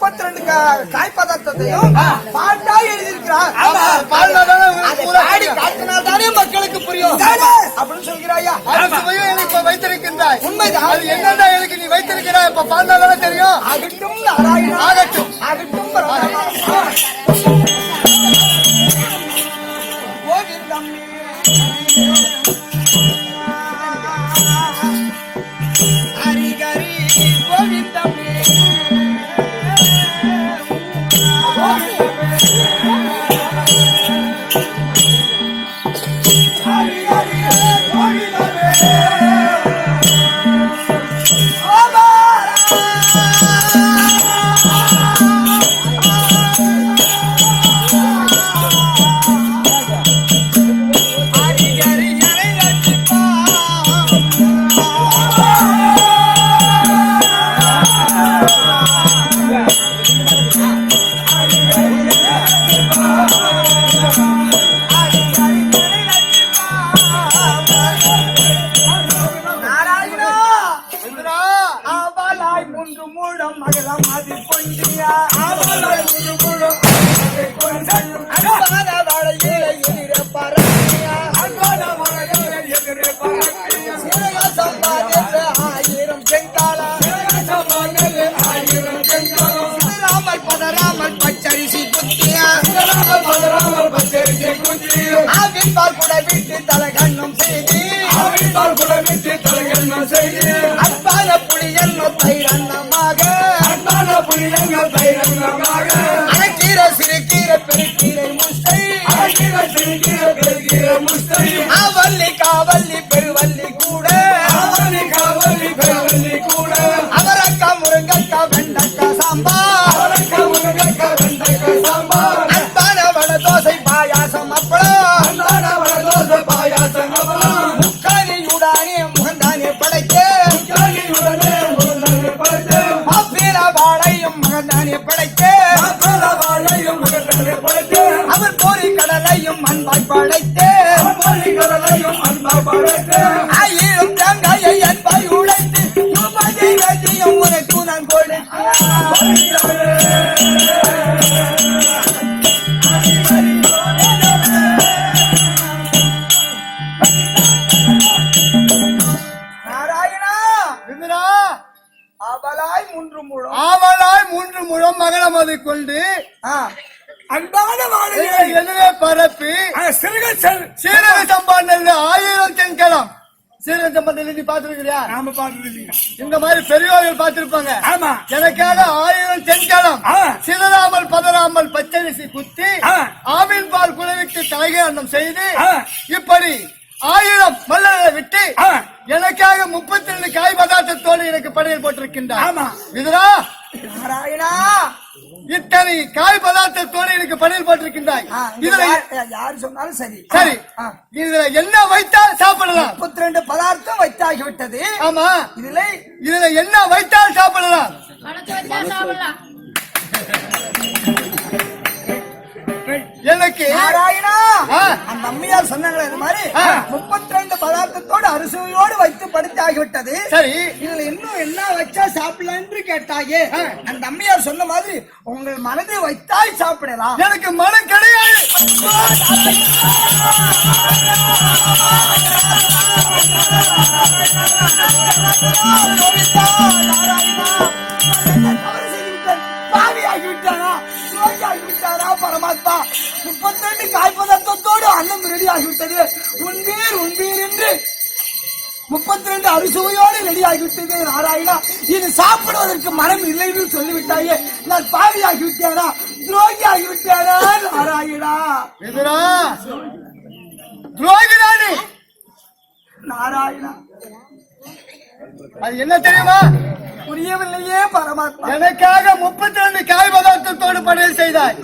முப்பத்தி ரெண்டு காய் பதார்த்தத்தையும் பாட்டா எழுதியிருக்கிறார். தானே தானே மக்களுக்கு புரியும். அப்படின்னு சொல்கிறாயா. எனக்கு இப்ப வைத்திருக்கின்றாய். உண்மைதான். அது என்னடா எனக்கு நீ வைத்திருக்கிறாய்? இப்ப பாடினாதானே தெரியும். ஆகட்டும் ஆகட்டும். ஆகட்டும் பச்சரிசி குத்தியா ஆவின் பால் கூட விட்டு தலகண்ணும் செய்தி. ஆவின் பால் கூட விட்டு தலகண்ணும் செய்தி. அன்பான புலி என்ன தைரண்ணமாக அன்பான புலி என்ன தைரண்ணமாக அரைக்கீரை சிறுகீரை பெருக்கீரை முஸ்தை அரைக்கீரை சிறுகீரை பெருக்கீரை முஸ்தை படைக்க அவர் போரி கடலையும் அன்பாய் படைக்க ஆயிரம் தேங்காயை அன்பாய் வேதியும் உனக்கு நான் அவளாய் மூன்று முழம். ஆவலாய் மூன்று முழம் மகளம் அதை கொண்டு அன்பான வாழையை எதிரே பரப்பி சிறுக சீரக சம்பாண்டல் ஆயிரம் தென்கலம் சீரக சம்பாண்டல் நீ பாத்துருக்கிறியா நாம இந்த மாதிரி பெரியவர்கள் பார்த்திருப்பாங்க ஆமா எனக்காக ஆயிரம் ஆ. சிதறாமல் பதறாமல் பச்சரிசி குத்தி. ஆவின் பால் குழவிக்கு தலைகை அன்னம் செய்து. இப்படி ஆயிரம் மல்லரை விட்டு. எனக்காக முப்பத்தி ரெண்டு காய் பதார்த்தத்தோடு எனக்கு படையல் போட்டிருக்கின்றார் ஆமா. இதுரா நாராயணா! இத்தனை காய் பதார்த்தத்தோடு எனக்கு படையல் போட்டிருக்கின்றாய். இதுல யார் சொன்னாலும் சரி. சரி. இதுல என்ன வைத்தால் சாப்பிடலாம்? முப்பத்தி ரெண்டு பதார்த்தம் வைத்தாகிவிட்டது. ஆமா. இதுல இதுல என்ன வைத்தால் சாப்பிடலாம்? எனக்கு நாராயணா. அந்த அம்மையார் சொன்னாங்களே இது மாதிரி. முப்பத்தி ரெண்டு பதார்த்தத்தோடு அரிசியோடு வைத்து படித்தாகிவிட்டது. சரி. இதுல இன்னும் என்ன வச்சா சாப்பிடலாம் என்று கேட்டாயே. அந்த அம்மையார் சொன்ன மாதிரி உங்கள் மனதை வைத்தாய் சாப்பிடலாம். எனக்கு மனம் கிடையாது? பாவியாகிவிட்டானா? துரோகியாகிவிட்டானா பரமாத்மா முப்பத்தி ரெண்டு காய்ப்பதார்த்தத்தோடு அன்னம் ரெடி ஆகிவிட்டது என்று முப்பத்தி ரெண்டு அரிசுவையோடு ரெடி ஆகிவிட்டது நாராயணா இது சாப்பிடுவதற்கு மனம் இல்லை என்று சொல்லிவிட்டாயே. நான் பாவியாகி விட்டேனா துரோகி ஆகிவிட்டேனா நாராயணா. எதிரா துரோகிராணி நாராயணா. அது என்ன தெரியுமா? புரியவில்லையே பரமாத்மா. எனக்காக முப்பத்தி ரெண்டு காய் பதார்த்தத்தோடு படையல் செய்தாய்.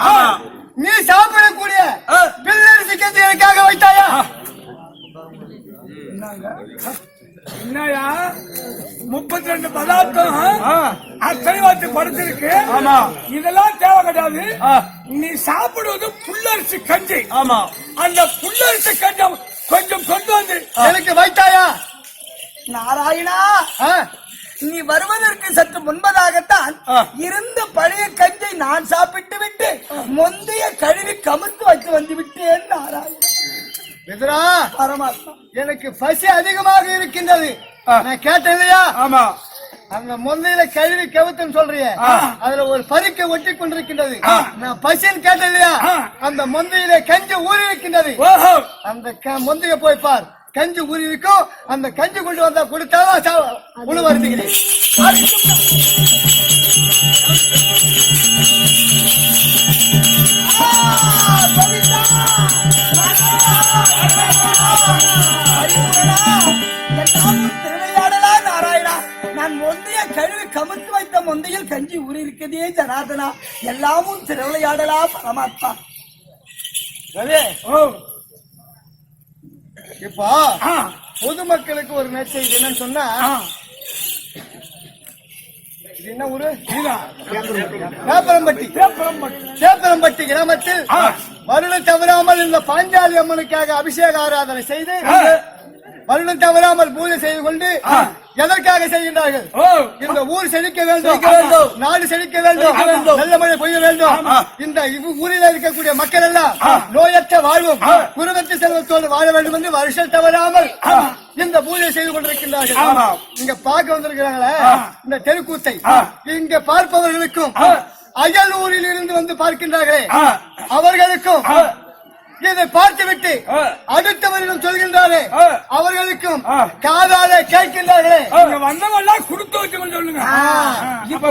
நீ சாப்பிடக்கூடிய பில்லரிசி கஞ்சி எனக்காக வைத்தாயா? என்னயா? முப்பத்தி ரெண்டு பதார்த்தம் அத்தனை வார்த்தை படுத்திருக்கு ஆமா. இதெல்லாம் தேவை கிடையாது. ஆ. நீ சாப்பிடுவது புல்லரிசி கஞ்சி. ஆமா. அந்த புல்லரிசி கஞ்சம் கொஞ்சம் கொண்டு வந்து எனக்கு வைத்தாயா? நாராயணா ஆ? நீ வருவதற்கு சற்று முன்பதாகத்தான். இருந்த பழைய கஞ்சி நான் சாப்பிட்டு விட்டு முந்தைய கழுவி கமுத்து வைத்து வந்து விட்டேன் நாராயணா. எதிரா? பரமாத்மா எனக்கு பசி அதிகமாக இருக்கின்றது. நான் கேட்டேன் இல்லையா ஆமா. அந்த முந்தையில கழுவி கவுத்துன்னு சொல்றிய. அதுல ஒரு பறிக்க ஒட்டி கொண்டிருக்கின்றது. நான் பசின்னு கேட்டேன் இல்லையா அந்த முந்தையில கஞ்சி ஊறி இருக்கின்றது. அந்த முந்தைய போய் பார். கஞ்சி ஊறி இருக்கும் அந்த கஞ்சி கொண்டு வந்தா கொடுத்தாலும் உணவு வருந்துகிறேன் முந்தைய கழுவி கமுத்து வைத்த முந்தையில் கஞ்சி ஊறி இருக்கதே ஜனாதனா எல்லாமும் திருவிளையாடலா பரமாத்மா. ரவி, ஓ. இப்போ பொதுமக்களுக்கு ஒரு நற்செய்தி என்னன்னு சொன்னா இது என்ன ஊரு? இதுதான். சேப்பரம்பட்டி. சேப்பரம்பட்டி. கிராமத்தில் வருடம் தவறாமல் இந்த பாஞ்சாலி அம்மனுக்காக அபிஷேக ஆராதனை செய்து வருடம் தவறாமல் பூஜை செய்து கொண்டு எதற்காக செய்கின்றார்கள்? இந்த ஊர் செழிக்க வேண்டும். நாடு செழிக்க வேண்டும். நல்ல மழை பெய்ய வேண்டும். இந்த ஊரில் இருக்கக்கூடிய மக்கள் எல்லாம் நோயற்ற வாழ்வும் குருவத்து செல்வத்தோடு வாழ வேண்டும் என்று வருஷம் தவறாமல் இந்த பூஜை செய்து கொண்டிருக்கின்றார்கள். இங்க பார்க்க வந்திருக்கிறாங்களே இந்த தெருக்கூத்தை. இங்க பார்ப்பவர்களுக்கும் அயல் ஊரில் இருந்து வந்து பார்க்கின்றார்களே அவர்களுக்கும் இதை பார்த்துவிட்டு. அடுத்தவரிடம் சொல்கின்றாரே. அவர்களுக்கும். காதாலே கேட்கின்றார்களே. எல்லாம் கொடுத்து வச்சுக்கணும் சொல்லுங்க. இப்போ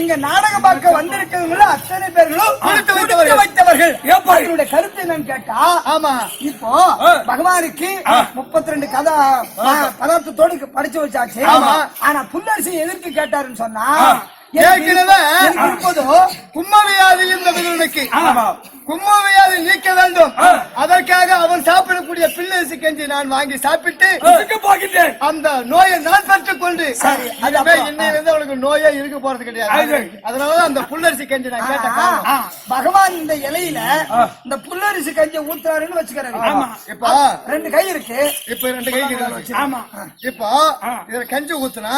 இங்க நாடகம் பார்க்க வந்திருக்கிறவங்கள அத்தனை பேர்களும் கொடுத்து வைத்தவர்கள். அவர்களுடைய கருத்து என்னன்னு கேட்டா ஆமா. இப்போ பகவானுக்கு முப்பத்தி ரெண்டு கதா பதார்த்தத்தோடு படிச்சு வச்சாச்சு. ஆனா புல்லரசி எதிர்த்து கேட்டாருன்னு சொன்னா ஏற்கனவே கும்மவியாதி. கும்மவியாதி நீக்க வேண்டும். அதற்காக அவன் சாப்பிடக்கூடிய பில்லரிசி கஞ்சி நான் வாங்கி சாப்பிட்டு அந்த நோயை நான் பெற்றுக் கொண்டு அவனுக்கு நோயே இருக்க போறது கிடையாது. அது. அதனாலதான் அந்த புல்லரிசி கஞ்சி நான் கேட்ட காரணம். ஆ, பகவான் இந்த இலையில இந்த புல்லரிசி கஞ்சி ஊத்துறாருன்னு வச்சுக்கிறாரு. இப்போ ரெண்டு கை இருக்கு. இப்ப ரெண்டு கை இருக்குது. ஆமா. இப்போ இதுல கஞ்சி ஊத்துனா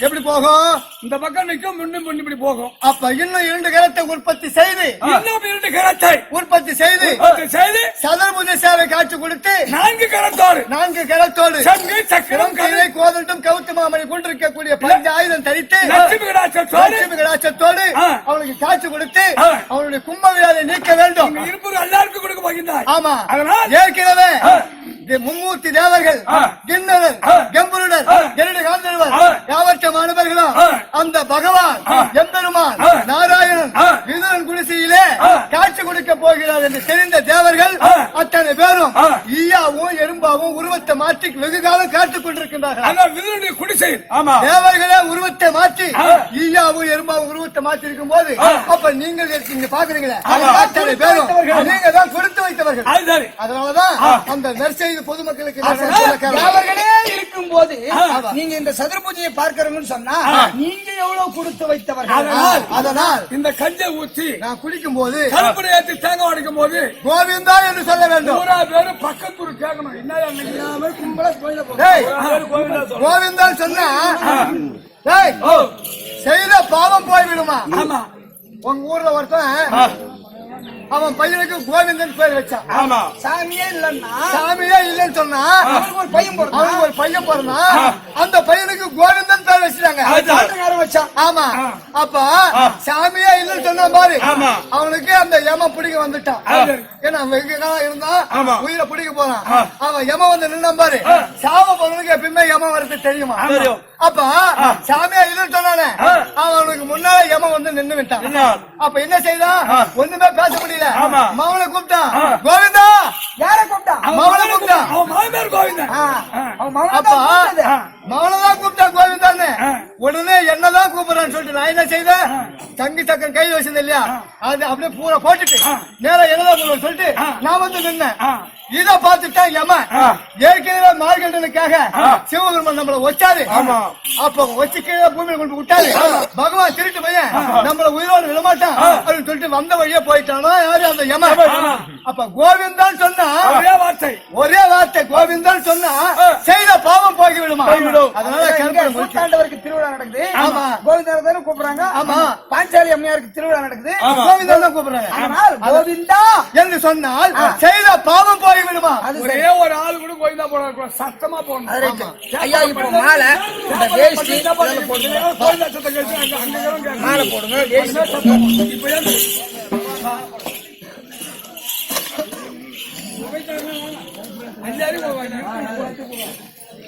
எப்படி போகும்? இந்த பக்கம் நிக்கும் முன்னும் முன்னும் இப்படி போகும். அப்ப இன்னும் இரண்டு கரத்தை உற்பத்தி செய்து இன்னும் இரண்டு கரத்தை உற்பத்தி செய்து செய்து சதுர்புஜ சேவை காட்சி கொடுத்து நான்கு கரத்தோடு நான்கு கரத்தோடு சங்கு சக்கரம் கையை கோதட்டும் கவுத்து மாமணி கொண்டிருக்கக்கூடிய பஞ்ச ஆயுதம் தரித்து லட்சுமி ஆ. அவனுக்கு காட்சி கொடுத்து. அவனுடைய கும்ப விழாவை நீக்க வேண்டும். இங்க இருப்பது எல்லாருக்கும் கொடுக்க போகின்றார். ஆமா. அதனால் ஏற்கனவே மும்மூர்த்தி தேவர்கள் ஆ. எறும்பாவும் உருவத்தை மாற்றி வெகு காலம் காத்துக் கொண்டிருக்கின்றார்கள்? குடிசை. ஆமா. தேவர்களே உருவத்தை மாற்றி. ஈயாவும் எறும்பாவும் உருவத்தை மாற்றி இருக்கும் போது. அப்ப நீங்கள் இருக்கீங்க பாக்குறீங்களே பேரும் நீங்க தான் கொடுத்து வைத்தவர்கள். அது சரி. அதனாலதான் அந்த நற்செய்தி பொதுமக்களுக்கு. தேவர்களே இருக்கும் போது. நீங்க இந்த சதுர்பூஜையை பார்க்கறவங்கன்னு சொன்னா நீங்க எவ்வளவு கொடுத்து வைத்தவர்கள்? அதனால். அதனால். இந்த கஞ்சை ஊற்றி நான் குடிக்கும் போது கருப்படை ஏற்றி தேங்காய் உடைக்கும் போது கோவிந்தா என்று சொல்ல வேண்டும். நூறா பேரு பக்கத்தூர் கேட்கணும். என்ன கோவிந்தா சொன்னா செய்த பாவம் போய்விடுமா? உங்க ஊர்ல ஒருத்தன் அவன் பையனுக்கு கோவிந்தன் பேர் வச்சான் ஆமா. சாமியே இல்லன்னா சாமியே இல்லைன்னு சொன்னா அவனுக்கு ஒரு பையன் போடுறான் அவனுக்கு ஒரு பையன் பிறந்தான் அந்த பையனுக்கு கோவிந்தன் பேர் வச்சுட்டாங்க. ஆட்டுக்காரன் வச்சான். ஆமா. அப்ப சாமியே இல்லைன்னு சொன்னா பாரு. ஆமா. அவனுக்கு அந்த யம பிடிக்க வந்துட்டான். ஏன்னா வெகு காலம் இருந்தா ஆமா. உயிரை பிடிக்க போறான். அவன் யம வந்து நின்னா பாரு. சாவ போறவனுக்கு எப்பயுமே யம வரது தெரியும். அப்ப சாமியா இல்லைன்னு சொன்னானே. அவனுக்கு முன்னால யம வந்து நின்னு விட்டான். அப்ப என்ன செய்தான் ஒண்ணுமே பேச முடியல. மவனை கூப்பிட்டான் கோவிந்தா! யார கூப்பிட்டான் மவனை கூப்பிட்டான் அவன் மாமனார் மகனை அப்பா தான் கூப்பிட்டது. மவனதான் கூப்பிட்டா கோவிந்தான்னு. உடனே என்னதான் கூப்பிடுறான்னு சொல்லிட்டு நான் என்ன செய்தேன் தங்கி சக்கரம் கை வச்சது இல்லையா? அது அப்படியே பூரா போட்டுட்டு நேரா என்னதான் கூப்பிடுவேன் சொல்லிட்டு நான் வந்து நின்னேன். இத பார்த்துட்டா யம ஏற்கனவே மார்கண்டனுக்காக சிவபெருமன் நம்மள வச்சாரு ஆமா. அப்ப வச்சு கீழே பூமியில கொண்டு விட்டாரு. பகவான் திருட்டு பையன். நம்மள உயிரோடு விடமாட்டான் அப்படின்னு சொல்லிட்டு வந்த வழியே போயிட்டானோ? யாரு அந்த யம அப்ப கோவிந்தான் சொன்னா ஒரே வார்த்தை. ஒரே வார்த்தை. கோவிந்தான் சொன்னா செய்த பாவம் போய்விடுமா? போய்விடும். அதனால திருவிழா நடக்குது? ஆமா. கோவிந்தர் தானே கூப்பிடுறாங்க? ஆமா. பாஞ்சாலி அம்மையாருக்கு திருவிழா நடக்குது. கோவிந்தா தான் கூப்பிடுறாங்க. கோவிந்தா என்று சொன்னால் செய்த பாவம் போய் விடுமா? அது ஒரே ஒரு ஆள் கூட கோயிலா போட சத்தமா போடணும். ஐயா இப்போ மாலை இந்த வேஷ்டி சத்தம் கேட்டு. மாலை போடுங்க. வேஷ்டி இப்ப ஏன் அஞ்சாறு போவாங்க.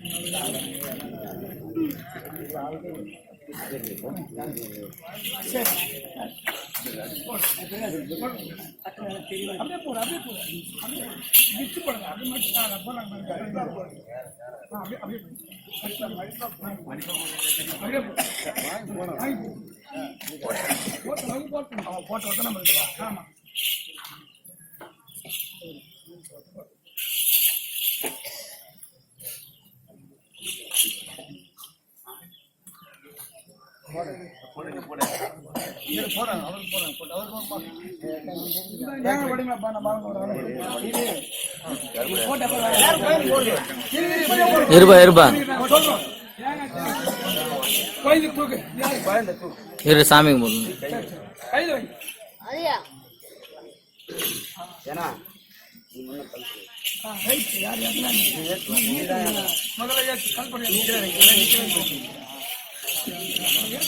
ஏய், ஏங்க போடுங்கப்பா, நான் பாருங்க கையில் வை முதல்ல ஏத்து கல்பனை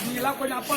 நீங்களாம் கொஞ்சம் அப்பா